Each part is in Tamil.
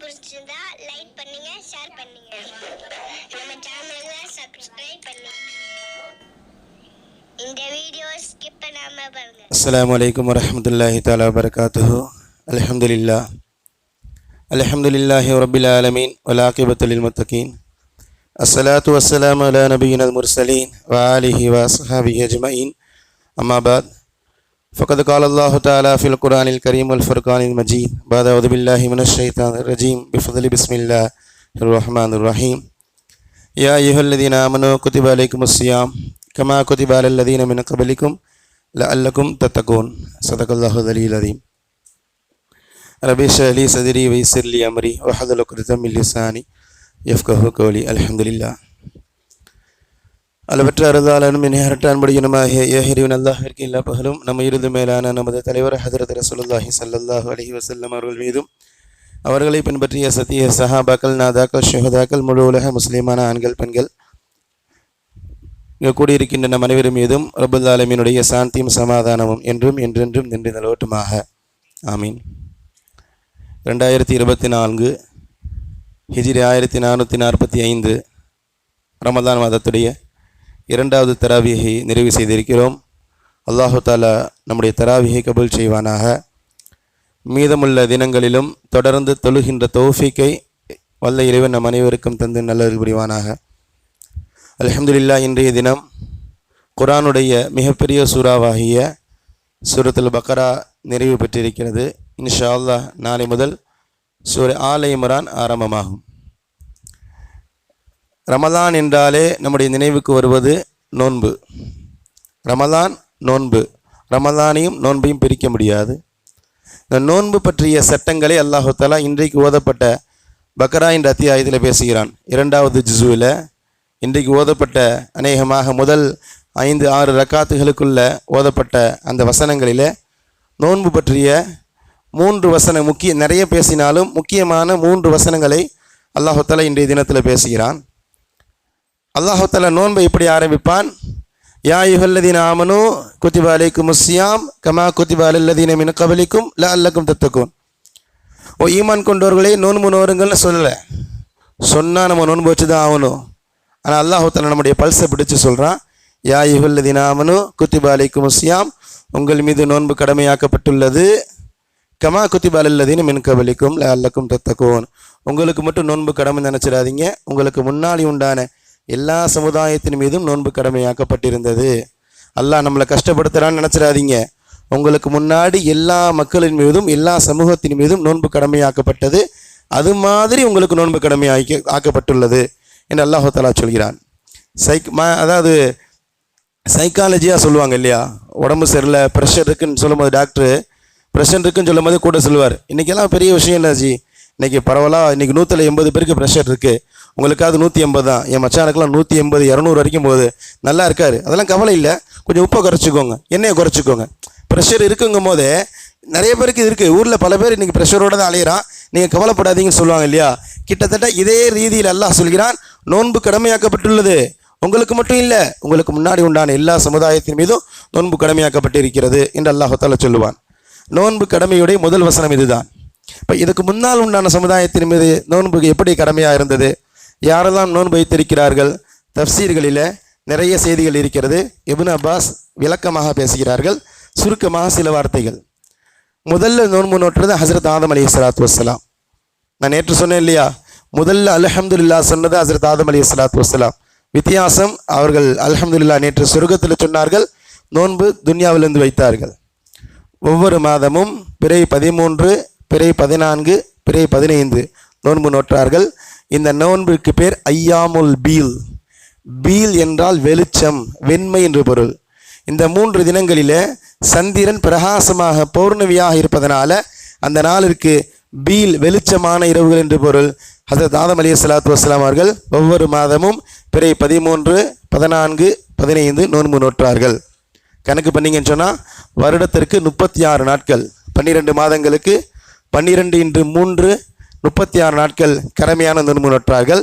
பிடிச்சிருந்தா லைக் பண்ணுங்க ஷேர் பண்ணுங்க. நம்ம சேனலை சப்ஸ்கிரைப் பண்ணுங்க இந்த வீடியோ ஸ்கிப் பண்ணாம பாருங்க. அஸ்ஸலாமு அலைக்கும் வரஹ்மத்துல்லாஹி தஆலா வபரகாத்துஹு அல்ஹம்துலில்லாஹ் அல்ஹம்துலில்லாஹி ஆலமீன் வல் முத்தகீன் அஸ்ஸலாத்து வஸ்ஸலாமு அலா நபியினல் முர்சலீன் வ ஆலிஹி வ அஸ்ஹாபிஹி فقد قال الله تعالى في القرآن الكريم والفرقان المجيد. بعد أعوذ بالله من الشيطان الرجيم. بفضل بسم الله الرحمن الرحيم. يا أيها الذين آمنوا كتب عليكم الصيام كما كتب على الذين من قبلكم لعلكم تتقون. صدق الله العلي العظيم. ربي اشرح لي صدري ويسر لي أمري واحلل عقدة من لساني يفقه قولي. الحمد لله. அளவற்ற அருளாளனும் இணையற்றான் முடியுமாகிய ஏஹரிவன் அல்லாஹிற்கு எல்லா பகலும் நம்ம இறுதி மேலான நமது தலைவர் ஹதரத் ரசூலுல்லாஹி ஸல்லல்லாஹு அலஹி வசல்லம் அவர்கள் மீதும் அவர்களை பின்பற்றிய சத்திய சஹாபாக்கள் நாதாக்கள் ஷுஹதாக்கள் முழு உலக முஸ்லீமான ஆண்கள் பெண்கள் இங்கு கூடியிருக்கின்ற நம் அனைவரும் மீதும் ரபுல் ஆலமீனுடைய சாந்தியும் சமாதானமும் என்றும் என்றென்றும் நின்று நிலவட்டுமாக. ஆமீன். ரெண்டாயிரத்தி இருபத்தி நான்கு ஹிஜிரி ஆயிரத்தி நானூற்றி நாற்பத்தி ஐந்து ரமதான் மாதத்துடைய இரண்டாவது தராவியை நிறைவு செய்திருக்கிறோம். அல்லாஹு தாலா நம்முடைய தராவியை கபூல் செய்வானாக. மீதமுள்ள தினங்களிலும் தொடர்ந்து தொழுகின்ற தௌஃபிக்கை வல்ல இறைவன் நம் அனைவருக்கும் தந்து நல்லது புரிவானாக. அலமதுல்லா இன்றைய தினம் குரானுடைய மிகப்பெரிய சூறாவாகிய சூரத்துல் பக்கரா நிறைவு பெற்றிருக்கிறது. இன்ஷா அல்லாஹ் நாளை முதல் சூர ஆலை இம்ரான் ஆரம்பமாகும். ரமதான் என்றாலே நம்முடைய நினைவுக்கு வருவது நோன்பு. ரமதான் நோன்பு. ரமதானையும் நோன்பையும் பிரிக்க முடியாது. இந்த நோன்பு பற்றிய சட்டங்களை அல்லாஹாலா இன்றைக்கு ஓதப்பட்ட பக்ரா என்ற அத்தியாயத்தில் பேசுகிறான். இரண்டாவது ஜிசுவில் இன்றைக்கு ஓதப்பட்ட அநேகமாக முதல் ஐந்து ஆறு ரக்காத்துகளுக்குள்ள ஓதப்பட்ட அந்த வசனங்களில் நோன்பு பற்றிய மூன்று வசனம் முக்கிய நிறைய பேசினாலும் முக்கியமான மூன்று வசனங்களை அல்லாஹு இன்றைய தினத்தில் பேசுகிறான். அல்லாஹு நோன்பை எப்படி ஆரம்பிப்பான். யா யுஹல்லதீன் ஆமனு குத்திபா அலைக்கும் முஸ்யாம் கமா குத்திபா அலல்லதீன மின் கபலிக்கும் ல அல்லக்கும் தத்துக்கும் ஓ ஈமான் கொண்டவர்களே நோன்பு நோருங்கள்னு சொல்லலை. சொன்னால் நம்ம நோன்பு வச்சு தான் ஆகணும். ஆனால் அல்லாஹு நம்முடைய பல்ஸை பிடிச்சு சொல்கிறான் யா யுஹல்லதீன் ஆமனு குத்திபா அலைக்கும் முஸ்யாம் உங்கள் மீது நோன்பு கடமையாக்கப்பட்டுள்ளது. கமா குத்திபாலல்லதீன மின் கபலிக்கும் ல அல்லக்கும் தத்தக்கும் உங்களுக்கு மட்டும் நோன்பு கடமை நினச்சிடாதீங்க. உங்களுக்கு முன்னாடி உண்டான எல்லா சமுதாயத்தின் மீதும் நோன்பு கடமையாக்கப்பட்டிருந்தது. அல்லாஹ் நம்மளை கஷ்டப்படுத்துகிறான்னு நினச்சிடாதீங்க. உங்களுக்கு முன்னாடி எல்லா மக்களின் மீதும் எல்லா சமூகத்தின் மீதும் நோன்பு கடமையாக்கப்பட்டது. அது மாதிரி உங்களுக்கு நோன்பு கடமை ஆக்கி ஆக்கப்பட்டுள்ளது என்று அல்லாஹாலா சொல்கிறான். சைக் ம அதாவது சைக்காலஜியாக சொல்லுவாங்க இல்லையா? உடம்பு சரியில்லை ப்ரெஷர் இருக்குன்னு சொல்லும்போது டாக்டர் ப்ரெஷர் இருக்குன்னு சொல்லும்போது கூட சொல்லுவார். இன்றைக்கெல்லாம் பெரிய விஷயம் இல்லை ஜி. இன்றைக்கி பரவலாக இன்றைக்கி நூற்றில் எண்பது பேருக்கு ப்ரெஷர் இருக்குது உங்களுக்காவது நூற்றி எண்பது தான். என் மச்சானுக்கெல்லாம் நூற்றி எண்பது இரநூறு வரைக்கும் போகுது. நல்லா இருக்காரு. அதெல்லாம் கவலை இல்லை. கொஞ்சம் உப்பை குறைச்சிக்கோங்க. எண்ணெயை குறைச்சிக்கோங்க. ப்ரெஷர் இருக்குங்கும் போதே நிறைய பேருக்கு இது இருக்குது ஊரில் பல பேர் இன்றைக்கி ப்ரெஷரோட தான் அலையிறான். நீங்கள் கவலைப்படாதீங்கன்னு சொல்லுவாங்க இல்லையா? கிட்டத்தட்ட இதே ரீதியில் எல்லாம் சொல்கிறான் நோன்பு கடமையாக்கப்பட்டுள்ளது. உங்களுக்கு மட்டும் இல்லை உங்களுக்கு முன்னாடி உண்டான எல்லா சமுதாயத்தின் மீதும் நோன்பு கடமையாக்கப்பட்டு இருக்கிறது என்று அல்லாஹால சொல்லுவான். நோன்பு கடமையுடைய முதல் வசனம் இதுதான். இப்போ இதுக்கு முன்னால் உண்டான சமுதாயத்தின் மீது நோன்புக்கு எப்படி கடமையாக இருந்தது? யாரெல்லாம் நோன்பு வைத்திருக்கிறார்கள்? தப்சீர்களில் நிறைய செய்திகள் இருக்கிறது. இபின் அப்பாஸ் விளக்கமாக பேசுகிறார்கள். சுருக்கமாக சில வார்த்தைகள். முதல்ல நோன்பு நோட்டுறது ஹசரத் ஆதம் அலி சலாத்து வசலாம் நான் நேற்று சொன்னேன் இல்லையா? முதல்ல அலஹம்துல்லா சொன்னது ஹசரத் ஆதம் அலி சலாத்து வசலாம் வித்தியாசம் அவர்கள் அலஹம்துல்லா நேற்று சொர்க்கத்தில் சொன்னார்கள் நோன்பு துன்யாவிலிருந்து வைத்தார்கள். ஒவ்வொரு மாதமும் பிறை பதிமூன்று பிறை பதினான்கு பிறை பதினைந்து நோன்பு நோற்றார்கள். இந்த நோன்பிற்கு பேர் ஐயாமுல் பீல். பீல் என்றால் வெளிச்சம் வெண்மை என்று பொருள். இந்த மூன்று தினங்களில் சந்திரன் பிரகாசமாக பௌர்ணமியாக இருப்பதனால அந்த நாளிற்கு பீல் வெளிச்சமான இரவுகள் என்று பொருள். ஹசரத் ஆதம் அலி சலாத்து வஸ்லாம் அவர்கள் ஒவ்வொரு மாதமும் பிறை பதிமூன்று பதினான்கு பதினைந்து நோன்பு நோற்றார்கள். கணக்கு பண்ணிங்கன்னு சொன்னால் வருடத்திற்கு முப்பத்தி ஆறு நாட்கள். பன்னிரெண்டு மாதங்களுக்கு பன்னிரெண்டு இன்று மூன்று முப்பத்தி ஆறு நாட்கள் கடமையான நோன்பு நோற்றார்கள்.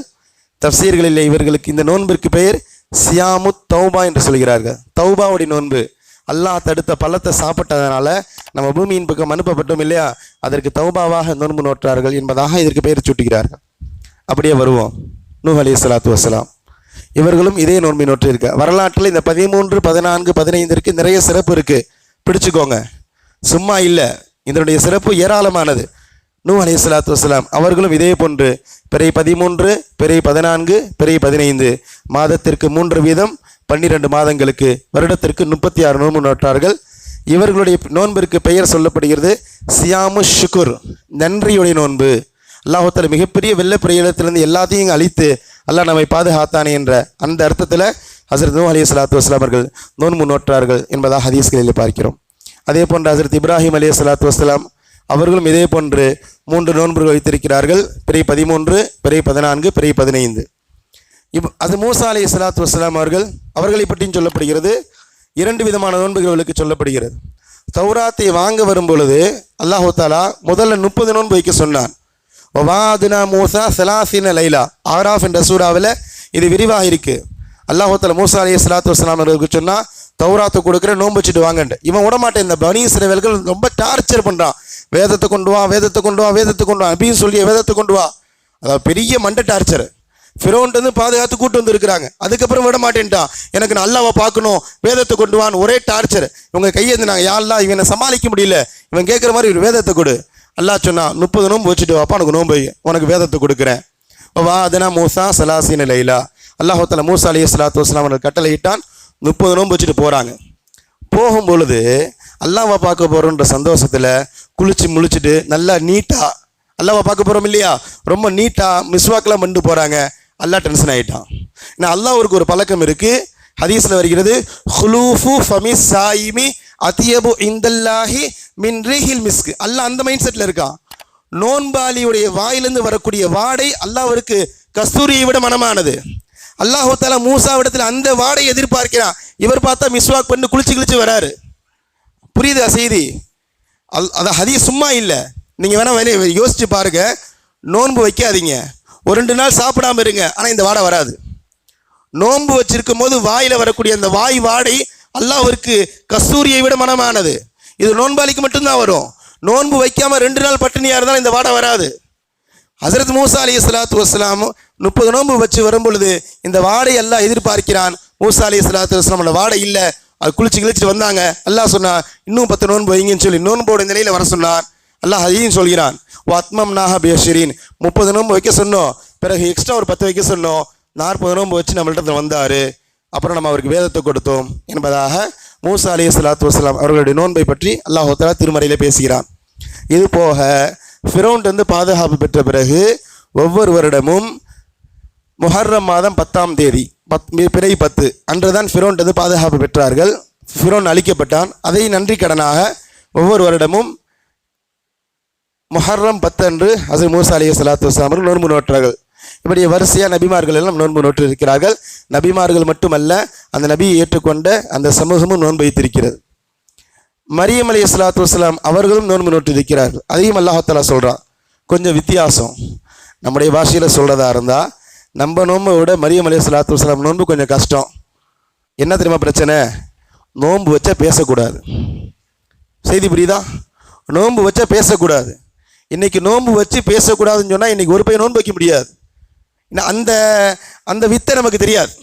தப்சீர்களில் இவர்களுக்கு இந்த நோன்பிற்கு பெயர் சியாமு தௌபா என்று சொல்கிறார்கள். தௌபாவுடைய நோன்பு அல்லாஹ் தடுத்த பள்ளத்தை சாப்பிட்டதனால நம்ம பூமியின் பக்கம் அனுப்பப்பட்டோம் இல்லையா? அதற்கு தௌபாவாக நோன்பு நோற்றார்கள் என்பதாக இதற்கு பெயர் சூட்டுகிறார்கள். அப்படியே வருவோம். நூஹ் அலி சலாத்து வசலாம் இவர்களும் இதே நோன்பை நோற்றிருக்க. வரலாற்றில் இந்த பதிமூன்று பதினான்கு பதினைந்திற்கு நிறைய சிறப்பு இருக்குது பிடிச்சுக்கோங்க. சும்மா இல்லை. இதனுடைய சிறப்பு ஏராளமானது. நூ அலி சலாத்து வசலாம் அவர்களும் இதே போன்று பிறை பதிமூன்று பிறை பதினான்கு பிறை பதினைந்து மாதத்திற்கு மூன்று வீதம் பன்னிரண்டு மாதங்களுக்கு வருடத்திற்கு முப்பத்தி ஆறு நோன்பு நோட்டார்கள் இவர்களுடைய நோன்பிற்கு பெயர் சொல்லப்படுகிறது சியாமு ஷுக்குர் நன்றியுடைய நோன்பு. அல்லாஹத்தில் மிகப்பெரிய வெள்ளப்பிரயத்திலிருந்து எல்லாத்தையும் அழித்து அல்லாஹ் நம்மை பாதுகாத்தானே என்ற அந்த அர்த்தத்தில் ஹசரத் நூ அலி சலாத்து வஸ்லாம் அவர்கள் நோன்பு நோற்றார்கள் என்பதாக ஹதீஸ்களில் பார்க்கிறோம். அதே போன்று ஹசரத் இப்ராஹிம் அலி சலாத்து வஸ்லாம் அவர்களும் இதே போன்று மூன்று நோன்புகள் வைத்திருக்கிறார்கள். பிறை பதிமூன்று பிறை பதினான்கு பிறை பதினைந்து. இப் அது மூசா அலி சலாத்து வஸ்லாம் அவர்கள் அவர்களை பற்றியும் சொல்லப்படுகிறது. இரண்டு விதமான நோன்புகள் அவர்களுக்கு சொல்லப்படுகிறது. தௌராத்தை வாங்க வரும் பொழுது அல்லாஹு தாலா முதல்ல முப்பது நோன்பு வைக்க சொன்னான். ஒவாதுனா மூசா செலாசின லைலா ஆராஃப் என்ற சூறாவில் இது விரிவாக இருக்குது அல்லாஹு மூசா அலி சலாத்து வஸ்லாம் அவர்களுக்கு சொன்னால் தௌராத்து கொடுக்குற நோன்பு வச்சுட்டு வாங்கண்டு இவன் விடமாட்டேன் இந்த பனி சிறவர்கள் ரொம்ப டார்ச்சர் பண்ணுறான் வேதத்தை கொண்டு வா வேதத்தை கொண்டு வா வேதத்தை கொண்டு வா அப்படின்னு சொல்லி வேதத்தை கொண்டு வா. அதாவது பெரிய மண்டை டார்ச்சர். ஃபிரோன்ட்டு வந்து பாதுகாத்து கூட்டு வந்துருக்குறாங்க அதுக்கப்புறம் விட மாட்டேன்ட்டான். எனக்கு நான் அல்லாவை பார்க்கணும் வேதத்தை கொண்டு வான்னு ஒரே டார்ச்சர். இவங்க கையேந்தினாங்க யாரெல்லாம் இவனை சமாளிக்க முடியல. இவன் கேட்குற மாதிரி ஒரு வேதத்தை கொடு. அல்லாஹ் சொன்னா முப்பது நோன்பு வச்சுட்டு வாப்பா உனக்கு நோன்பு உனக்கு வேதத்தை கொடுக்குறேன். வா அதனா மூசா சலாசின லைலா. அல்லாஹோத்தல மூசா அலி இஸ்லாத்து வஸ்லாம் அவர்கள் கட்டளையிட்டான். முப்பது நோன்பு வச்சுட்டு போகிறாங்க போகும் பொழுது அல்லாவை பார்க்க போகிறோன்ற சந்தோஷத்தில் குளிச்சு முழிச்சிட்டு நல்லா நீட்டாக அல்லாவை பார்க்க போகிறோம் இல்லையா? ரொம்ப நீட்டாக மிஸ்வாக்கெலாம் பண்ணிட்டு போகிறாங்க அல்லா டென்ஷன் ஆகிட்டான் ஏன்னா அல்லாவுக்கு ஒரு பழக்கம் இருக்குது ஹதீஸில் வருகிறது ஹுலூஃபு ஃபமி சாயிமி அத்தியபு இந்தல்லாஹி மின் ரீஹில் மிஸ்கு. அல்லாஹ் அந்த மைண்ட் செட்டில் இருக்கான். நோன்பாளியுடைய வாயிலிருந்து வரக்கூடிய வாடை அல்லாஹ்விற்கு கஸ்தூரியை விட மனமானது. அல்லாஹு மூசா மூசாவிடத்தில் அந்த வாடை எதிர்பார்க்கிறான் இவர் பார்த்தா மிஸ்வாக் பண்ணி குளிச்சு குளிச்சு வராரு. புரியுதா செய்தி? அல் அது ஹதிய சும்மா இல்லை. நீங்கள் வேணால் வேலையை யோசிச்சு பாருங்க. நோன்பு வைக்காதீங்க. ஒரு ரெண்டு நாள் சாப்பிடாம இருங்க. ஆனால் இந்த வாடை வராது. நோன்பு வச்சிருக்கும் போது வாயில் வரக்கூடிய அந்த வாய் வாடை அல்லாஹ்விற்கு கஸ்தூரியை விட மனமானது. இது நோன்பாளிக்கு மட்டும்தான் வரும். நோன்பு வைக்காமல் ரெண்டு நாள் பட்டினியாக இருந்தாலும் இந்த வாடை வராது. ஹசரத் மூசா அலி சலாத்து வஸ்லாம் முப்பது நோன்பு வச்சு வரும்பொழுது இந்த வாடை எல்லாம் எதிர்பார்க்கிறான். மூசா அலி சலாத்து இஸ்லாமோட வாடை இல்லை. அது குளிச்சு கிழிச்சிட்டு வந்தாங்க. அல்லாஹ் சொன்னான் இன்னும் பத்து நோன்பு வைங்கன்னு சொல்லி. நோன்போட நிலையில் வர சொன்னார். அல்லாஹ் அதையும் சொல்கிறான் வாத்மம் நாக பேஷரின் முப்பது நோன்பு வைக்க சொன்னோம். பிறகு எக்ஸ்ட்ரா ஒரு பத்து வைக்க சொன்னோம். நாற்பது நோன்பு வச்சு நம்மள்ட்ட வந்தார். அப்புறம் நம்ம அவருக்கு வேதத்தை கொடுத்தோம் என்பதாக மூசா அலி சலாத்து வஸ்லாம் அவர்களுடைய நோன்பை பற்றி அல்லாஹ் திருமறையில் பேசுகிறான். இது போக ஃபிரௌன்ட் வந்து பாதுகாப்பு பெற்ற பிறகு ஒவ்வொரு வருடமும் முஹர்ரம் மாதம் பத்தாம் தேதி பத் பிறை பத்து. அன்றுதான் ஃபிரோன் பாதுகாப்பு பெற்றார்கள். ஃபிரோன் அழிக்கப்பட்டான். அதை நன்றி கடனாக ஒவ்வொரு வருடமும் முஹர்ரம் பத்து அன்று ஹசர் மூசா அலி சலாத்து வஸ்லாமர்கள் அவர்கள் நோன்பு நோற்றார்கள். இப்படி வரிசையாக நபிமார்கள் எல்லாம் நோன்பு நோற்று இருக்கிறார்கள் நபிமார்கள் மட்டுமல்ல அந்த நபியை ஏற்றுக்கொண்ட அந்த சமூகமும் நோன்பு வைத்திருக்கிறது. மரியம் அலி சலாத்து வஸ்லாம் அவர்களும் நோன்பு நோற்று இருக்கிறார்கள் அதையும் அல்லாஹாலா சொல்கிறான் கொஞ்சம் வித்தியாசம். நம்முடைய பாஷையில் சொல்கிறதா இருந்தால் நம்ம நோன்பை விட மரியம் அலி சலாத்து வலாம் நோன்பு கொஞ்சம் கஷ்டம். என்ன தெரியுமா பிரச்சனை? நோன்பு வச்சா பேசக்கூடாது. செய்தி புரியுதா? நோன்பு வச்சா பேசக்கூடாது. இன்றைக்கி நோன்பு வச்சு பேசக்கூடாதுன்னு சொன்னால் இன்றைக்கி ஒரு பையன் நோன்பு வைக்க முடியாது. அந்த அந்த வித்தை நமக்கு தெரியாது.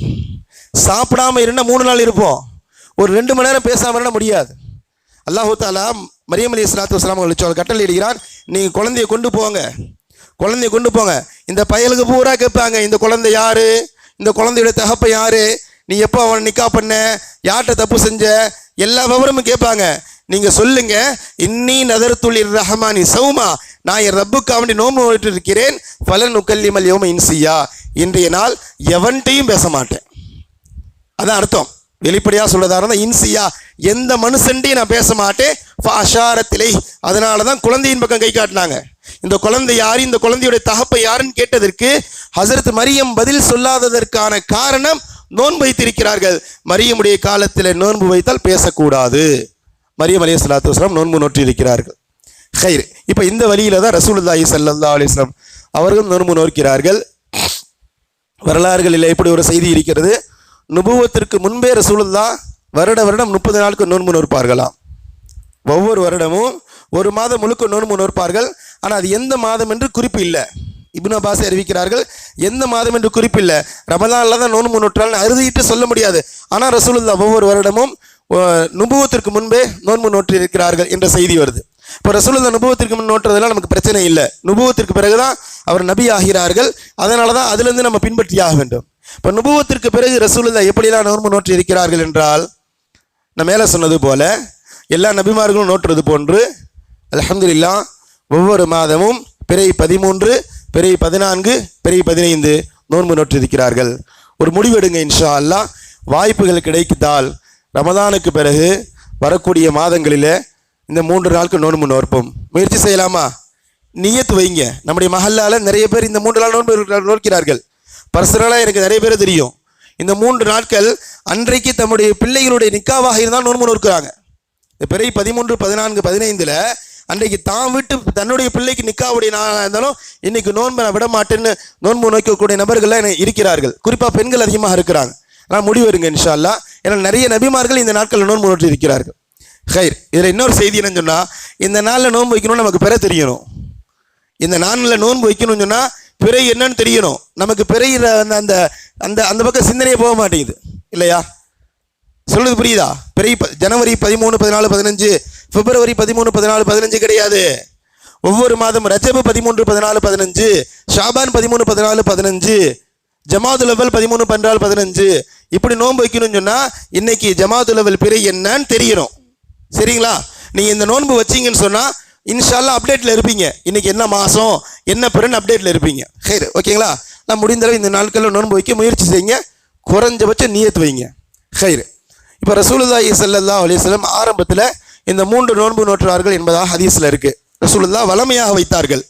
சாப்பிடாம இருந்தால் மூணு நாள் இருப்போம். ஒரு ரெண்டு மணி நேரம் பேசாமல் இருந்தால் முடியாது. அல்லாஹு தாலா மரியம் அலி இஸ்லாத்து வஸ்லாம் அவர்கள் கட்டளை இடுகிறார் நீங்கள் குழந்தைய கொண்டு போங்க. குழந்தைய கொண்டு போங்க. இந்த பயலுக்கு பூரா கேட்பாங்க இந்த குழந்தை யாரு? இந்த குழந்தையோட தகப்ப யாரு? நீ எப்போ அவனை நிக்கா பண்ண? யார்கிட்ட தப்பு செஞ்ச? எல்லா விவரமும் கேட்பாங்க. நீங்கள் சொல்லுங்க இன்னி நதர்த்துளிர் ரஹமானி சௌமா நான் என் ரப்புக்கு அவனை நோம்பு நோட்டு இருக்கிறேன் பலன் உக்கல்லிமல் யோம இன்சியா. இன்றைய நாள் எவன்கிட்டையும் பேச மாட்டேன். அதான் அர்த்தம். வெளிப்படையாக சொல்றதா இருந்தால் இன்சியா எந்த மனுஷன்ட்டையும் நான் பேச மாட்டேன். அஷாரத்திலே அதனால தான் குழந்தையின் பக்கம் கை காட்டினாங்க. இந்த குழந்தை யார்? இந்த குழந்தையுடைய தகப்பை யாருன்னு கேட்டதற்கு ஹசரத் மரியம் பதில் சொல்லாததற்கான காரணம் நோன்பு வைத்திருக்கிறார்கள். மரியமுடைய காலத்தில் நோன்பு வைத்தால் பேசக்கூடாது. மரியம் அலி சலாத்து வஸ்லாம் நோன்பு நோற்றி இருக்கிறார்கள் ஹைர். இப்போ இந்த வழியில தான் ரசூலுல்லாஹி சல்லா அலிஸ்லாம் வஸல்லம் அவர்கள் நோன்பு நோக்கிறார்கள் வரலாறுகளில் இப்படி ஒரு செய்தி இருக்கிறது. நுபுவத்திற்கு முன்பே ரசூலுல்லா வருட வருடம் முப்பது நாளுக்கு நோன்பு நோற்பார்களாம். ஒவ்வொரு வருடமும் ஒரு மாதம் முழுக்க நோன்பு நோற்பார்கள். ஆனால் அது எந்த மாதம் என்று குறிப்பு இல்லை இப்னு அப்பாஸ் அறிவிக்கிறார்கள் எந்த மாதம் என்று குறிப்பு இல்லை ரமலானில் தான் நோன்பு நோற்றால்னு அறுதிட்டு சொல்ல முடியாது. ஆனால் ரசூலுல்லா ஒவ்வொரு வருடமும் நுபுவத்திற்கு முன்பே நோன்பு நோற்றி இருக்கிறார்கள் என்ற செய்தி வருது. இப்போ ரசூலுல்லா நுபுவத்திற்கு முன் நோற்றதெல்லாம் நமக்கு பிரச்சனை இல்லை. நுபுவத்திற்கு பிறகுதான் அவர் நபி ஆகிறார்கள். அதனால தான் அதுலேருந்து நம்ம பின்பற்றி ஆக வேண்டும். இப்போ நுபுவத்திற்கு பிறகு ரசூலுல்லா எப்படிலாம் நோன்பு நோற்றி இருக்கிறார்கள் என்றால் நான் மேலே சொன்னது போல எல்லா நபிமார்களும் நோட்டுறது போன்று அல்ஹம்துலில்லா ஒவ்வொரு மாதமும் பிறை பதிமூன்று பிறை பதினான்கு பிறை பதினைந்து நோன்பு நோற்றிருக்கிறார்கள். ஒரு முடிவெடுங்க இன்ஷா அல்லா வாய்ப்புகள் கிடைத்தால் ரமதானுக்கு பிறகு வரக்கூடிய மாதங்களில் இந்த மூன்று நாட்கள் நோன்பு நோற்போம். முயற்சி செய்யலாமா? நீயத்து வைங்க. நம்முடைய மகளால் நிறைய பேர் இந்த மூன்று நாள் நோன்பு நோக்கிறார்கள். பர்சனலாக எனக்கு நிறைய பேர் தெரியும். இந்த மூன்று நாட்கள் அன்றைக்கு தம்முடைய பிள்ளைகளுடைய நிக்காவாக இருந்தால் நோன்பு நோக்கிறாங்க இந்த பிறை பதிமூன்று பதினான்கு பதினைந்தில் அன்றைக்கு தான் விட்டு தன்னுடைய பிள்ளைக்கு நிக்காவுடைய நாளாக இருந்தாலும் இன்னைக்கு நோன்பை நான் விட மாட்டேன்னு நோன்பு நோக்கக்கூடிய நபர்கள்லாம் இருக்கிறார்கள். குறிப்பாக பெண்கள் அதிகமாக இருக்கிறாங்க. ஆனால் முடிவு இன்ஷால்லா ஏன்னா நிறைய நபிமார்கள் இந்த நாட்களில் நோன்பு நோட்டு இருக்கிறார்கள். ஹைர் இதில் இன்னொரு செய்தி என்னன்னு சொன்னால் இந்த நாளில் நோன்பு வைக்கணும்னு நமக்கு பெற தெரியணும். இந்த நாளில் நோன்பு வைக்கணும்னு சொன்னால் பிறை என்னன்னு தெரியணும். நமக்கு பிறையிற அந்த அந்த அந்த அந்த பக்கம் சிந்தனையே போக மாட்டேங்குது. இல்லையா? சொல்லுது புரியுதா? பிறை ப- ஜனவரி பதிமூணு பதினாலு பதினஞ்சு பிப்ரவரி பதிமூணு பதினாலு பதினஞ்சு கிடையாது. ஒவ்வொரு மாதம் ரஜபு பதிமூன்று பதினாலு பதினஞ்சு ஷாபான் பதிமூணு பதினாலு பதினஞ்சு ஜமாது லெவல் பதிமூணு பன்றால் பதினஞ்சு. இப்படி நோன்பு வைக்கணும்னு சொன்னால் இன்னைக்கு ஜமாது லெவல் பிறை என்னன்னு தெரியணும். சரிங்களா? நீங்கள் இந்த நோன்பு வச்சிங்கன்னு சொன்னால் இன்ஷால்லாம் அப்டேட்டில் இருப்பீங்க. இன்னைக்கு என்ன மாதம் என்ன பிறன்னு அப்டேட்டில் இருப்பீங்க. சரி ஓகேங்களா? நான் முடிந்தளவு இந்த நாட்களில் நோன்பு வைக்க முயற்சி செய்யுங்க. குறைஞ்சபட்சம் நீயத்து வைங்க. ஹைர். இப்போ ரசூலுல்லாஹி ஸல்லல்லாஹு அலைஹி ஆரம்பத்தில் இந்த மூன்று நோன்பு நோற்றுவார்கள் என்பதாக ஹதீஸில் இருக்குது ரசூலுல்லா வளமையாக வைத்தார்கள்.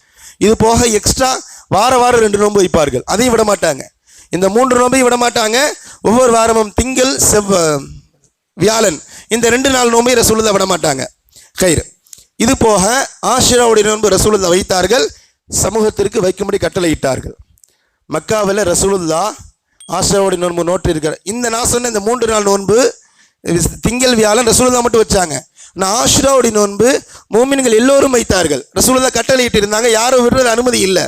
இது போக எக்ஸ்ட்ரா வார வாரம் ரெண்டு நோன்பு வைப்பார்கள். அதையும் விட மாட்டாங்க. இந்த மூன்று நோன்பையும் விட மாட்டாங்க. ஒவ்வொரு வாரமும் திங்கள் செவ்வ வியாழன் இந்த ரெண்டு நாள் நோன்பை ரசூலுல்லா விட மாட்டாங்க. கயிறு. இது போக ஆஷிராவுடைய நோன்பு ரசூலுல்லா வைத்தார்கள். சமூகத்திற்கு வைக்கும்படி கட்டளையிட்டார்கள். மக்காவில் ரசூலுல்லா ஆஷிராவுடைய நோன்பு நோட்டு இருக்கிறார் இந்த நான் சொன்ன இந்த மூன்று நாள் நோன்பு திங்கள் வியாழன் ரசூலுல்லா மட்டும் வச்சாங்க. நான் ஆஷுராவுடைய நோன்பு மூமின்கள் எல்லோரும் வைத்தார்கள். ரசூலதா கட்டளையிட்டு இருந்தாங்க யாரும் விடுறது அனுமதி இல்லை.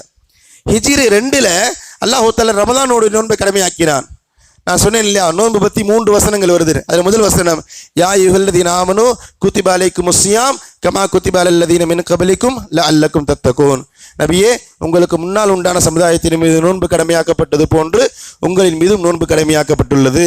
ஹிஜிரி ரெண்டில் அல்லாஹ் தாலா ரமதானோட நோன்பை கடமையாக்கினான். நான் சொன்னேன் இல்லையா நோன்பு பற்றி மூன்று வசனங்கள் வருது. அதில் முதல் வசனம் யா யுகல்லதி நாமனு குத்திபாலைக்கு முஸ்யாம் கமா குத்திபாலல்லதீன மின் கபலிக்கும் ல அல்லக்கும் தத்தகோன். நபியே உங்களுக்கு முன்னால் உண்டான சமுதாயத்தின் மீது நோன்பு கடமையாக்கப்பட்டது போன்று உங்களின் மீதும் நோன்பு கடமையாக்கப்பட்டுள்ளது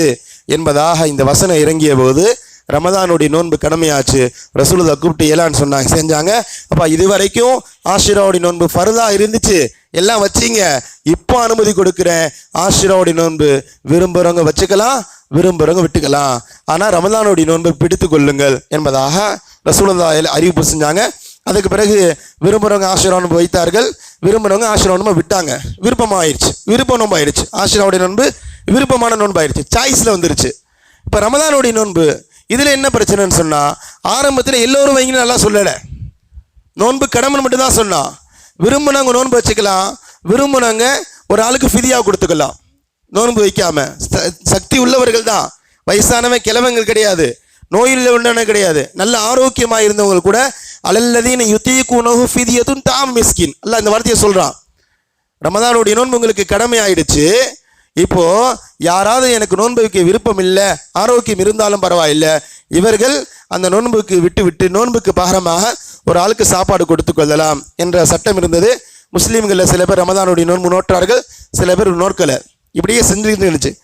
என்பதாக இந்த வசனம் இறங்கிய போது ரமதானுடைய நோன்பு கடமையாச்சு. ரசூலுதா கூப்பிட்டு ஏலான்னு சொன்னாங்க. செஞ்சாங்க. அப்போ இது வரைக்கும் ஆஷிராவுடைய நோன்பு ஃபர்தா இருந்துச்சு. எல்லாம் வச்சீங்க. இப்போ அனுமதி கொடுக்குறேன். ஆஷிராவுடைய நோன்பு விரும்புகிறவங்க வச்சுக்கலாம் விரும்புகிறவங்க விட்டுக்கலாம். ஆனால் ரமதானுடைய நோன்பை பிடித்து கொள்ளுங்கள் என்பதாக ரசூலுல்லா அறிவிப்பு செஞ்சாங்க. அதுக்கு பிறகு விரும்புகிறவங்க ஆஷிரா வைத்தார்கள். விரும்புகிறவங்க ஆஷிரா விட்டாங்க. விருப்பமாக ஆயிடுச்சு விருப்ப நோன்பு ஆயிடுச்சு ஆஷிராவுடைய நோன்பு விருப்பமான நோன்பு ஆயிடுச்சு சாய்ஸில் வந்துருச்சு. இப்போ ரமதானுடைய நோன்பு இதில் என்ன பிரச்சனைன்னு சொன்னால் ஆரம்பத்தில் எல்லோரும் வைங்கன்னு நல்லா சொல்லலை. நோன்பு கடமை மட்டும்தான் சொன்னான் விரும்புனவங்க நோன்பு வச்சுக்கலாம். விரும்புனவங்க ஒரு ஆளுக்கு ஃபிதியாக கொடுத்துக்கலாம். நோன்பு வைக்காமல் சக்தி உள்ளவர்கள் தான். வயசானவன் கிழவங்க கிடையாது. நோயில் உள்ளன கிடையாது. நல்ல ஆரோக்கியமாக இருந்தவங்க கூட அலல்லதீன யுத்திக்கு உணவு ஃபிதியதும் தாம் மிஸ்கின். அல்ல இந்த வார்த்தையை சொல்கிறான் ரமதானுடைய நோன்பு உங்களுக்கு கடமை ஆயிடுச்சு இப்போ யாராவது எனக்கு நோன்பு வைக்க விருப்பம் இல்லை ஆரோக்கியம் இருந்தாலும் பரவாயில்லை இவர்கள் அந்த நோன்புக்கு விட்டு விட்டு நோன்புக்கு பகரமாக ஒரு ஆளுக்கு சாப்பாடு கொடுத்து கொள்ளலாம் என்ற சட்டம் இருந்தது. முஸ்லீம்களில் சில பேர் ரமதானுடைய நோன்பு நோற்றார்கள் சில பேர் நோற்கலை. இப்படியே செஞ்சுக்கிட்டு இருந்துச்சு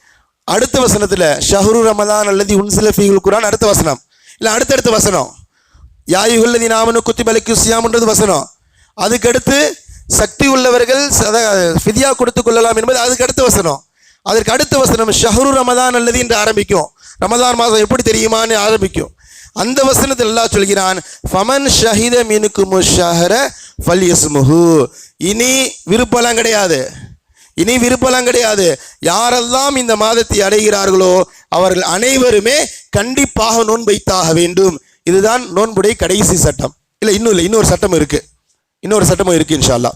அடுத்த வசனத்தில் ஷஹரு ரமதான் அல்லது உன்சில ஃபீகுல் குரான் அடுத்த வசனம். இல்லை அடுத்தடுத்த வசனம். யாயுகல்லதி நாமனு குத்திபலிக்கு சியாமன்றது வசனம். அதுக்கடுத்து சக்தி உள்ளவர்கள் சத- ஃபிதியா கொடுத்து கொள்ளலாம் என்பது அதுக்கு அடுத்த வசனம். அதற்கு அடுத்த வசனம் ஷஹரு ரமதான் அல்லது என்று ஆரம்பிக்கும். ரமதான் மாதம் எப்படி தெரியுமான்னு ஆரம்பிக்கும். அந்த வசனத்தில் அல்லாஹ் சொல்கிறான் ஃபமன் ஷஹித மீனுக்கு முஷஹர ஃபல் யஸ்முஹு இனி விருப்பம்லாம் கிடையாது. இனி விருப்பம்லாம் கிடையாது. யாரெல்லாம் இந்த மாதத்தை அடைகிறார்களோ அவர்கள் அனைவருமே கண்டிப்பாக நோன்பைத்தாக வேண்டும். இதுதான் நோன்புடைய கடைசி சட்டம். இல்லை இன்னும் இல்லை இன்னொரு சட்டம் இருக்குது இன்னொரு சட்டமும் இருக்குது இன்ஷால்லா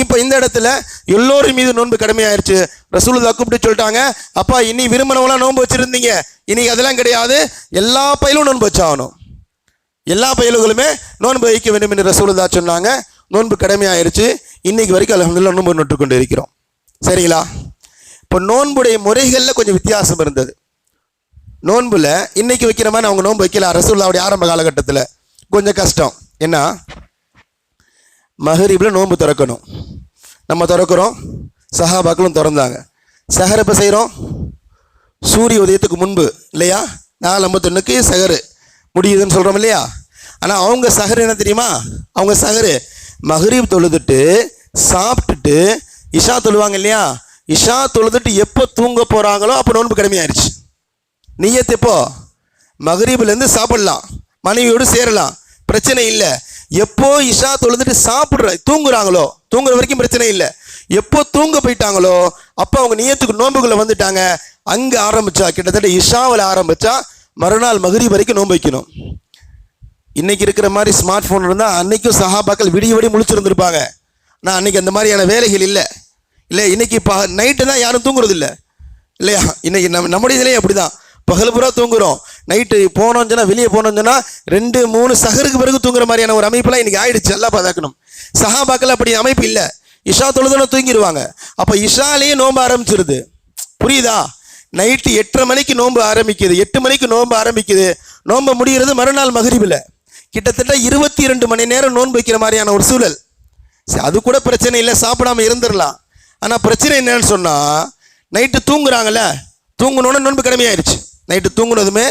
இப்போ இந்த இடத்துல எல்லோரும் மீது நோன்பு கடமையாயிருச்சு. ரசூலுல்லா கூப்பிட்டு சொல்லிட்டாங்க அப்பா இனி விரும்பினவங்களாம் நோன்பு வச்சுருந்தீங்க. இன்னைக்கு அதெல்லாம் கிடையாது. எல்லா பயிலும் நோன்பு வச்சாகணும். எல்லா பயில்களுமே நோன்பு வைக்க வேண்டும் என்று ரசூலுதா சொன்னாங்க. நோன்பு கடமையாயிருச்சு. இன்னைக்கு வரைக்கும் அல்ஹம்துலில்லாஹ் நோன்பு நோட்டு கொண்டு இருக்கிறோம். சரிங்களா? இப்போ நோன்புடைய முறைகளில் கொஞ்சம் வித்தியாசம் இருந்தது. நோன்புல இன்னைக்கு வைக்கிற மாதிரி அவங்க நோன்பு வைக்கல. ரசூல்லாவுடைய ஆரம்ப காலகட்டத்தில். கொஞ்சம் கஷ்டம். என்ன? மகரிபில் நோன்பு திறக்கணும். நம்ம திறக்கிறோம். சஹாபாக்களும் திறந்தாங்க. சஹர் எப்போ செய்கிறோம் சூரிய உதயத்துக்கு முன்பு இல்லையா? நாலு ஐம்பத்தொன்னுக்கு சஹரு முடியுதுன்னு சொல்கிறோம் இல்லையா? ஆனால் அவங்க சஹர் என்ன தெரியுமா? அவங்க சஹரு மகரீப் தொழுதுட்டு சாப்பிட்டுட்டு இஷா தொழுவாங்க இல்லையா? இஷா தொழுதுட்டு எப்போ தூங்க போகிறாங்களோ அப்போ நோன்பு கடுமையாயிருச்சு. நீயத்து எப்போ? மகரீப்லேருந்து சாப்பிட்லாம். மனைவியோடு சேரலாம். பிரச்சனை இல்லை. எப்போ இஷா தொழுதுட்டு சாப்பிட்ற தூங்குறாங்களோ தூங்குற வரைக்கும் பிரச்சனை இல்லை. எப்போ தூங்க போயிட்டாங்களோ அப்போ அவங்க நியத்துக்கு நோன்புகளை வந்துட்டாங்க. அங்கே ஆரம்பிச்சா கிட்டத்தட்ட இஷாவில் ஆரம்பிச்சா மறுநாள் மகிரி வரைக்கும் நோன்பு வைக்கணும். இன்னைக்கு இருக்கிற மாதிரி ஸ்மார்ட் ஃபோன் இருந்தால் அன்னைக்கும் சஹாபாக்கள் விடிய விடிய முழிச்சிருந்துருப்பாங்க. நான் அன்னைக்கு அந்த மாதிரியான வேலைகள் இல்லை. இல்லை இன்னைக்கு இப்போ நைட்டு தான் யாரும் தூங்குறது இல்லை இல்லையா? இன்னைக்கு நம்ம நம்முடைய இதுலேயே அப்படி தான் பகல் பூரா தூங்குறோம். நைட்டு போனோம்னு சொன்னால் வெளியே போனோம்னு சொன்னால் ரெண்டு மூணு சகருக்கு பிறகு தூங்குற மாதிரியான ஒரு அமைப்பெல்லாம் இன்றைக்கி ஆயிடுச்சு எல்லாம் பார்த்தாக்கணும். சஹாபாக்கள் அப்படி அமைப்பு இல்லை. இஷா தொழுதுன்னு தூங்கிடுவாங்க அப்போ இஷாலேயே நோம்பு ஆரம்பிச்சிருது. புரியுதா? நைட்டு எட்டரை மணிக்கு நோன்பு ஆரம்பிக்குது. எட்டு மணிக்கு நோன்பு ஆரம்பிக்குது. நோன்பு முடிகிறது மறுநாள் மகரிபில். கிட்டத்தட்ட இருபத்தி ரெண்டு மணி நேரம் நோன்பு வைக்கிற மாதிரியான ஒரு சூழல். சரி அது கூட பிரச்சனை இல்லை சாப்பிடாம இருந்துடலாம். ஆனால் பிரச்சனை என்னன்னு சொன்னால் நைட்டு தூங்குறாங்கல்ல தூங்கணுன்னு நோன்பு கடமையாயிருச்சு. நைட்டு தூங்குனதுமே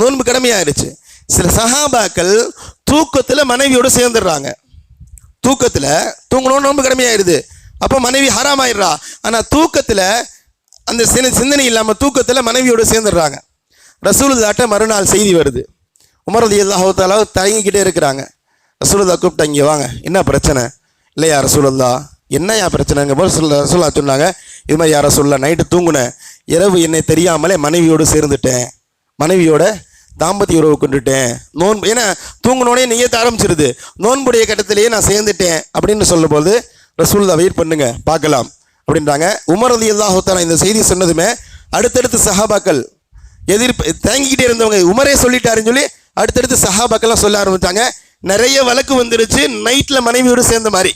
நோன்பு கடமையாயிருச்சு. சில சஹாபாக்கள் தூக்கத்தில் மனைவியோடு சேர்ந்துடுறாங்க. தூக்கத்தில் தூங்கணும் நோன்பு கடமையாயிருது. அப்போ மனைவி ஹராம் ஆயிடுறா ஆனால் தூக்கத்தில் அந்த சின சிந்தனை இல்லாமல் தூக்கத்தில் மனைவியோடு சேர்ந்துடுறாங்க. ரசூலுதாட்ட மறுநாள் செய்தி வருது. உமரது எல்லாத்தால தயங்கிக்கிட்டே இருக்கிறாங்க. ரசூலுதா கூப்பிட்டு இங்கே வாங்க. என்ன பிரச்சனை? இல்லையா ரசூலுல்லா. என்னையா பிரச்சனைங்க? போல் சொல்ல ரசூல்லா சொன்னாங்க. இது மாதிரி யார சொல்ல நைட்டு தூங்குனேன். இரவு என்னை தெரியாமலே மனைவியோடு சேர்ந்துட்டேன். மனைவியோட தாம்பத்திய உறவு கொண்டுட்டேன். நோன்பு ஏன்னா தூங்கினோடனே நீயே ஆரம்பிச்சிருது. நோன்புடைய கட்டத்திலேயே நான் சேர்ந்துட்டேன் அப்படின்னு சொல்லும்போது ரசூல்லா வெயிட் பண்ணுங்க பார்க்கலாம் அப்படின்றாங்க. உமர் அலி அல்லாஹால இந்த செய்தி சொன்னதுமே அடுத்தடுத்து சஹாபாக்கள் எதிர்ப்பு தேங்கிக்கிட்டே இருந்தவங்க உமரே சொல்லிட்டாருன்னு சொல்லி அடுத்தடுத்து சஹாபாக்கள்லாம் சொல்ல ஆரம்பித்தாங்க நிறைய வழக்கு வந்துருச்சு நைட்டில் மனைவியோடு சேர்ந்த மாதிரி.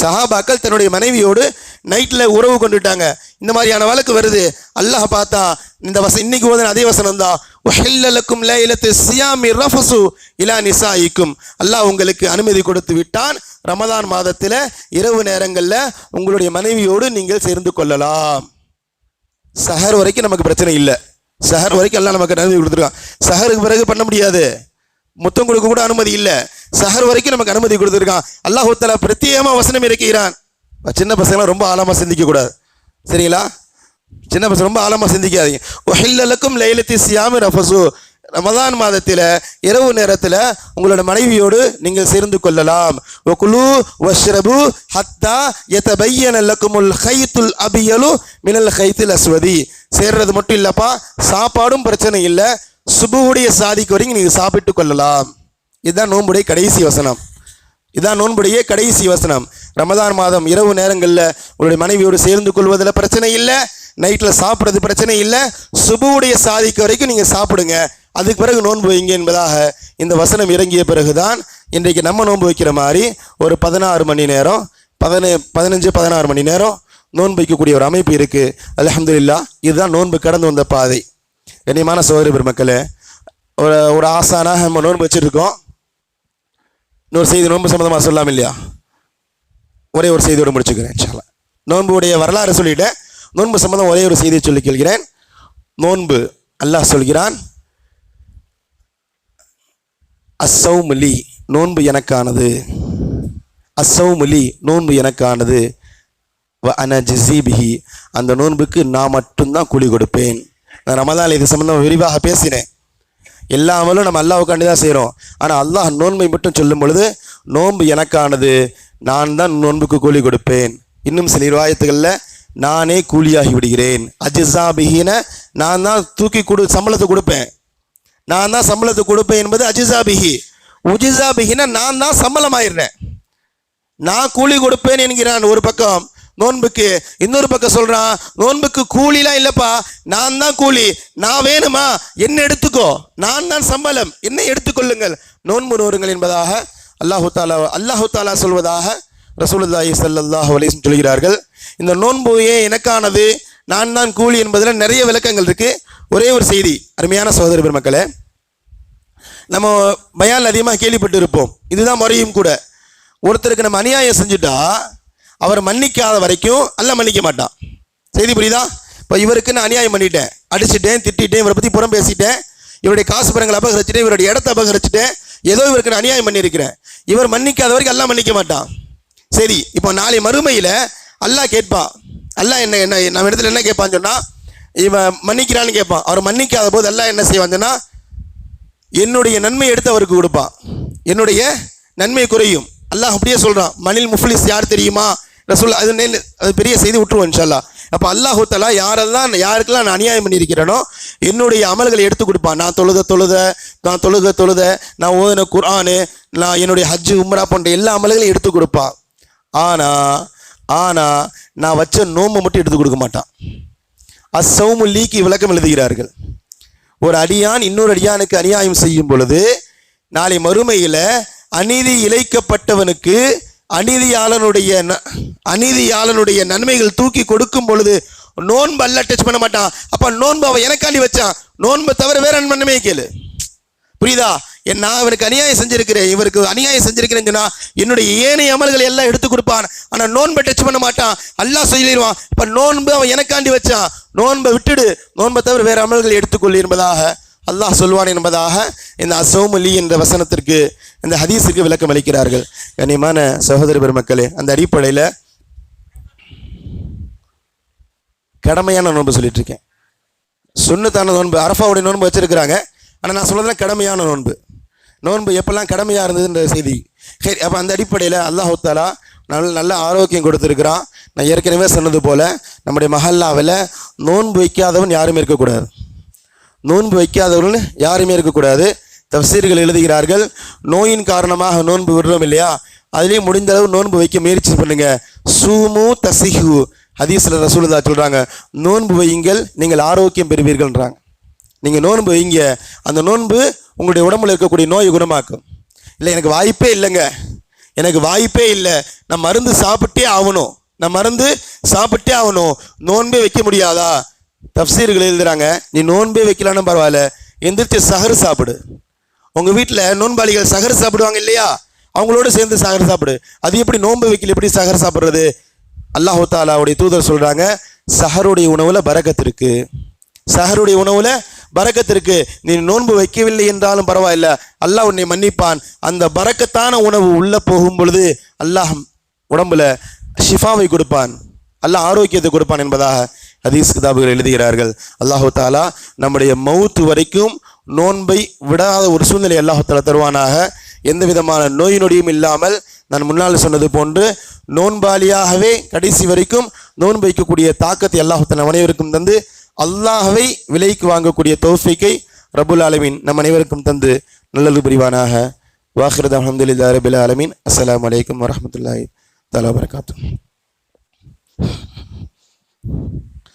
சஹாபாக்கள் தன்னுடைய மனைவியோடு நைட்டில் உறவு கொண்டுட்டாங்க. இந்த மாதிரியான வழக்கு வருது. அல்லாஹ் பார்த்தா இந்த வச இன்னைக்கு ஓதுன அதே வசனம் தான் உஹில்லலக்கும் லைலத்து சியாமி ரஃபசு இலா நிசாயிக்கும் அல்லாஹ் உங்களுக்கு அனுமதி கொடுத்து விட்டான். ரமதான் மாதத்தில் இரவு நேரங்களில் உங்களுடைய மனைவியோடு நீங்கள் சேர்ந்து கொள்ளலாம். சஹர் வரைக்கும் நமக்கு பிரச்சனை இல்லை. சஹர் வரைக்கும் எல்லாம் நமக்கு அனுமதி கொடுத்துருக்கான். சஹருக்கு பிறகு பண்ண முடியாது. முத்தம் கொடுக்க கூட அனுமதி இல்லை. சஹர் வரைக்கும் நமக்கு அனுமதி கொடுத்துருக்கான். அல்லாஹூத்தலா பிரத்யேகமாக வசனம் இருக்கிறான் சின்ன பசங்களாம் ரொம்ப ஆழமாக சிந்திக்கக்கூடாது சரிங்களா? சின்ன பசங்க ரொம்ப ஆழமாக சிந்திக்காதீங்க. ஒஹில்லலுக்கும் லைலத்தி சியாமி ரஃபசு ரமதான் மாதத்தில் இரவு நேரத்தில் உங்களோட மனைவியோடு நீங்கள் சேர்ந்து கொள்ளலாம். குலு வஷ்ரபு ஹத்தா எத்தபையன லக்குமுல் ஹைத்துல் அபியலு மினல் ஹைத்துல் அஸ்வதி சேர்றது மட்டும் இல்லைப்பா. சாப்பாடும் பிரச்சனை இல்லை. சுபுவுடைய சாதிக்கு வரைக்கும் நீங்கள் சாப்பிட்டு கொள்ளலாம். இதுதான் நோன்புடைய கடைசி வசனம். இதுதான் நோன்புடைய கடைசி வசனம். ரமதான் மாதம் இரவு நேரங்களில் உங்களுடைய மனைவியோடு சேர்ந்து கொள்வதில் பிரச்சனை இல்லை நைட்டில் சாப்பிட்றது பிரச்சனை இல்லை சுபுவுடைய சாதிக்கு வரைக்கும் நீங்கள் சாப்பிடுங்க. அதுக்கு பிறகு நோன்பு வைங்க என்பதாக இந்த வசனம் இறங்கிய பிறகுதான் இன்றைக்கு நம்ம நோன்பு வைக்கிற மாதிரி ஒரு பதினாறு மணி நேரம் பதின பதினஞ்சு பதினாறு மணி நேரம் நோன்பு வைக்கக்கூடிய ஒரு அமைப்பு இருக்குது அலமதுல்லா இதுதான் நோன்பு கடந்து வந்த பாதை. கண்ணியமான சோதரி பெருமக்களே ஒரு ஒரு ஆசானாக நம்ம நோன்பு வச்சுருக்கோம். இன்னொரு செய்தி நோன்பு சம்மந்தமாக சொல்லலாம் இல்லையா? ஒரே ஒரு செய்தியோடு முடிச்சுக்கிறேன் இன்ஷால்லா நோன்புடைய வரலாறு சொல்லிவிட்டேன் நோன்பு சம்மந்தம் ஒரே ஒரு செய்தியை சொல்லி கேள்கிறேன். நோன்பு அல்லாஹ் சொல்கிறான் அசௌமுலி நோன்பு எனக்கானது. அசௌமுலி நோன்பு எனக்கானது. வ அன ஜிசிபிஹி அந்த நோன்புக்கு நான் மட்டும்தான் கூலி கொடுப்பேன். நான் ரமதானில் இது சம்மந்தம் விரிவாக பேசினேன். எல்லா அமலும் நம்ம அல்லாவுக்காண்டி தான் செய்கிறோம் ஆனால் அல்லாஹ் நோன்பை மட்டும் சொல்லும் பொழுது நோன்பு எனக்கானது நான் தான் நோன்புக்கு கூலி கொடுப்பேன். இன்னும் சில நிர்வாகத்துகளில் நானே கூலியாகி விடுகிறேன். அஜிசா பிஹின நான் தான் தூக்கி கொடு சம்பளத்தை கொடுப்பேன். நான் தான் சம்பளத்தை கொடுப்பேன் என்பது அஜிசா பிஹி. உஜிசா பிஹின நான் தான் சம்பளம் ஆயிடுறேன் நான் கூலி கொடுப்பேன் என்கிறான் ஒரு பக்கம். நோன்புக்கு இன்னொரு பக்கம் சொல்றான் நோன்புக்கு கூலிலாம் இல்லப்பா நான் தான் கூலி நான் வேணுமா? என்ன எடுத்துக்கோ நான் தான் சம்பளம் என்னை எடுத்துக்கொள்ளுங்கள். நோன்பு நோருங்கள் என்பதாக அல்லாஹு தாலா அல்லாஹு தாலா சொல்வதாக ரசூலுல்லாஹி ஸல்லல்லாஹு அலைஹி சொல்கிறார்கள். இந்த நோன்பு ஏன் எனக்கானது நான் தான் கூலி என்பதில் நிறைய விளக்கங்கள் இருக்கு. ஒரே ஒரு செய்தி அருமையான சகோதர பெருமக்களே நம்ம பயால் அதிகமாக கேள்விப்பட்டு இருப்போம் இதுதான் முறையும் கூட. ஒருத்தருக்கு நம்ம அநியாயம் செஞ்சுட்டா அவர் மன்னிக்காத வரைக்கும் எல்லாம் மன்னிக்க மாட்டான். செய்தி புரியுதா? இப்போ இவருக்கு நான் அநியாயம் பண்ணிட்டேன். அடிச்சிட்டேன் திட்டிட்டேன் இவரை பற்றி புறம் பேசிட்டேன். இவருடைய காசு பணங்களை அபகரிச்சிட்டேன் இவருடைய இடத்த அபகரிச்சிட்டேன். ஏதோ இவருக்கு நான் அநியாயம் பண்ணியிருக்கிறேன். இவர் மன்னிக்காத வரைக்கும் எல்லாம் மன்னிக்க மாட்டான். சரி இப்போ நாளை மறுமையில் அல்லாஹ் கேட்பான் அல்லாஹ் என்ன என்ன நம்ம இடத்துல என்ன கேட்பான்னு சொன்னால் இவன் மன்னிக்கிறான்னு கேட்பான். அவர் மன்னிக்காத போது எல்லாம் என்ன செய்வான் சொன்னால் என்னுடைய நன்மை எடுத்து அவருக்கு கொடுப்பான். என்னுடைய நன்மை குறையும். அல்லாஹ் அப்படியே சொல்கிறான் மணில் முஃப்லிஸ் யார் தெரியுமா? ரசூல் அது அது பெரிய செய்தி விட்டுருவோம் இன்ஷால்லா. அப்போ அல்லாஹு தலா யாரெல்லாம் யாருக்கெல்லாம் நான் அநியாயம் பண்ணியிருக்கிறேனோ என்னுடைய அமல்களை எடுத்து கொடுப்பான். நான் தொழுத தொழுத நான் தொழுக தொழுத நான் ஓதின குரானு நான் என்னுடைய ஹஜ்ஜு உம்ரா போன்ற எல்லா அமல்களையும் எடுத்து கொடுப்பான் ஆனா ஆனா நான் வச்ச நோம்பை மட்டும் எடுத்து கொடுக்க மாட்டான். அசௌமு லீக்கி விளக்கம் எழுதுகிறார்கள். ஒரு அடியான் இன்னொரு அடியானுக்கு அநியாயம் செய்யும் பொழுது நாளை மறுமையில் அநீதி இழைக்கப்பட்டவனுக்கு அநீதியாளனுடைய ந- அநீதியாளனுடைய நன்மைகள் தூக்கி கொடுக்கும் பொழுது நோன்பு அல்ல டச் பண்ண மாட்டான். அப்ப நோன்பு அவன் எனக்காண்டி வச்சான். நோன்பை தவிர வேற நன்மை கேளு? புரியுதா? என் நான் இவருக்கு அநியாயம் செஞ்சிருக்கிறேன். இவருக்கு அநியாயம் செஞ்சிருக்கிறேன்னு சொன்னா என்னுடைய ஏனைய அமல்களை எல்லாம் எடுத்து கொடுப்பான். ஆனா நோன்பை டச் பண்ண மாட்டான். எல்லாம் சொல்லிடுவான் இப்ப நோன்பு அவன் எனக்காண்டி வச்சான். நோன்பை விட்டுடு. நோன்பை தவிர வேற அமல்களை எடுத்துக்கொள்ளி என்பதாக அல்லாஹ் சொல்வான் என்பதாக இந்த அசோமலி என்ற வசனத்திற்கு இந்த ஹதீஸிற்கு விளக்கம் அளிக்கிறார்கள். கண்ணியமான சகோதர பெருமக்களே அந்த அடிப்படையில் கடமையான நோன்பு சொல்லிட்டு இருக்கேன் சுண்ணத்தான நோன்பு அரஃபாவுடைய நோன்பு வச்சிருக்கிறாங்க. ஆனால் நான் சொல்றதுலாம் கடமையான நோன்பு. நோன்பு எப்பெல்லாம் கடமையாக இருந்ததுன்ற செய்தி. சரி அப்போ அந்த அடிப்படையில் அல்லாஹாலா நல்ல நல்ல ஆரோக்கியம் கொடுத்துருக்குறான். நான் ஏற்கனவே சொன்னது போல் நம்முடைய மஹல்லாவில் நோன்பு வைக்காதவன் யாருமே இருக்கக்கூடாது. நோன்பு வைக்காதவர்கள் யாருமே இருக்கக்கூடாது. தப்சீர்கள் எழுதுகிறார்கள். நோயின் காரணமாக நோன்பு விடுறோம் இல்லையா? அதுலேயும் முடிந்த அளவு நோன்பு வைக்க முயற்சி பண்ணுங்க. சூமு தசிஹு. ஹதீஸ்ல ரசூலுல்லா சொல்கிறாங்க நோன்பு வையுங்கள் நீங்கள் ஆரோக்கியம் பெறுவீர்கள்ன்றாங்க. நீங்கள் நோன்பு வைங்க. அந்த நோன்பு உங்களுடைய உடம்புல இருக்கக்கூடிய நோயை குணமாக்கும். இல்லை எனக்கு வாய்ப்பே இல்லைங்க. எனக்கு வாய்ப்பே இல்லை. நான் மருந்து சாப்பிட்டே ஆகணும். நான் மருந்து சாப்பிட்டே ஆகணும். நோன்பே வைக்க முடியாதா? தப்சீர்கள் எழுதுறாங்க. நீ நோன்பே வைக்கலான்னு பரவாயில்ல. எந்திரிச்சு சகரு சாப்பிடு. உங்கள் வீட்டில் நோன்பாளிகள் சகரு சாப்பிடுவாங்க இல்லையா? அவங்களோட சேர்ந்து சகர் சாப்பிடு. அது எப்படி நோன்பு வைக்கல எப்படி சகர் சாப்பிட்றது? அல்லாஹு தாலாவுடைய தூதர் சொல்கிறாங்க சஹருடைய உணவில் பரக்கத்து இருக்கு. சஹருடைய உணவில் பரக்கத்து இருக்கு. நீ நோன்பு வைக்கவில்லை என்றாலும் பரவாயில்ல. அல்லாஹ் உன்னை மன்னிப்பான். அந்த பரக்கத்தான உணவு உள்ளே போகும் பொழுது அல்லாஹ் உடம்புல ஷிஃபாவை கொடுப்பான். அல்லாஹ் ஆரோக்கியத்தை கொடுப்பான் என்பதாக ஹதீஸ் கிதாபுகள் எழுதுகிறார்கள். அல்லாஹு தாலா நம்முடைய மவுத்து வரைக்கும் நோன்பை விடாத ஒரு சூழ்நிலை அல்லாஹு தாலா தருவானாக. எந்த விதமான நோய் நொடியும் இல்லாமல் நான் முன்னால் சொன்னது போன்று நோன்பாளியாகவே கடைசி வரைக்கும் நோன்பு வைக்கக்கூடிய தாக்கத்தை அல்லாஹு அனைவருக்கும் தந்து அல்லாஹவை விலைக்கு வாங்கக்கூடிய தோஃபிக்கை ரபுல் ஆலமீன் நம் அனைவருக்கும் தந்து நல்லது புரிவானாக. வாஹிரத் அஹமதுல்லா ரபுல் ஆலமீன். அஸ்லாம் வலைக்கம் வரமத்துல்லாஹி தலா வபரகாத்துஹு